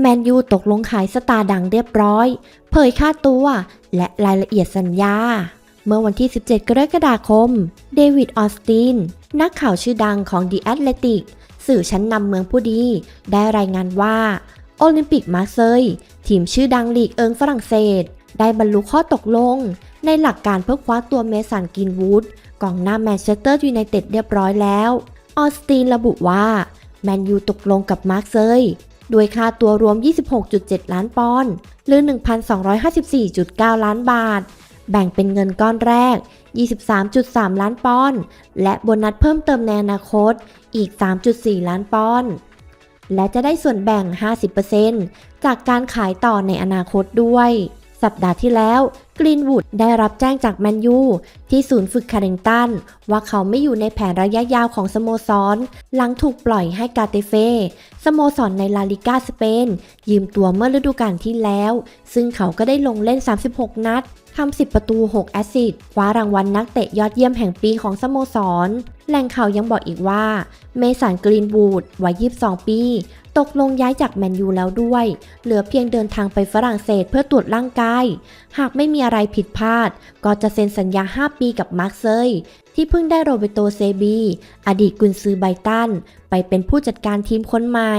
แมนยูตกลงขายสตาร์ดังเรียบร้อย เผยค่าตัวและรายละเอียดสัญญา เมื่อวันที่ 17 กรกฎาคม เดวิดออสติน นักข่าวชื่อดังของ The Athletic สื่อชั้นนำเมืองผู้ดี ได้รายงานว่า โอลิมปิกมาร์เซยทีมชื่อดังลีกเอิงฝรั่งเศส ได้บรรลุข้อตกลง ในหลักการเพื่อคว้าตัวเมสันกินวูดกองหน้าแมนเชสเตอร์ยูไนเต็ดเรียบร้อยแล้ว ออสตินระบุว่าแมนยูตกลงกับมาร์เซย ด้วยค่าตัวรวม 26.7 ล้านปอนด์หรือ 1,254.9 ล้านบาท แบ่งเป็นเงินก้อนแรก 23.3 ล้านปอนด์และโบนัสเพิ่มเติมในอนาคตอีก 3.4 ล้านปอนด์และจะได้ส่วนแบ่ง 50%จากการขายต่อในอนาคตด้วย สัปดาห์ที่แล้วกรีนวูดได้รับแจ้งจากแมนยูที่ศูนย์ฝึกคาริงตัน ว่าเขาไม่อยู่ในแผนระยะยาวของสโมสร หลังถูกปล่อยให้กาเตเฟ สโมสรในลาลิกาสเปน ยืมตัวเมื่อฤดูกาลที่แล้ว ซึ่งเขาก็ได้ลงเล่น 36 นัดทำ10 ประตู 6 แอสซิสต์คว้ารางวัลนักเตะยอดเยี่ยมแห่งปีของสโมสร แหล่งข่าวยังบอกอีกว่า เมสันกรีนวูดวัย 22 ปี ตกลงย้ายจากแมนยูแล้วด้วย เหลือเพียงเดินทางไปฝรั่งเศสเพื่อตรวจร่างกาย หากไม่มีอะไรผิดพลาด ก็จะเซ็นสัญญา 5 ปีกับมาร์คเซยที่เพิ่งได้โรเบโตเซบี อดีตกุนซือไบตัน ไปเป็นผู้จัดการทีมคนใหม่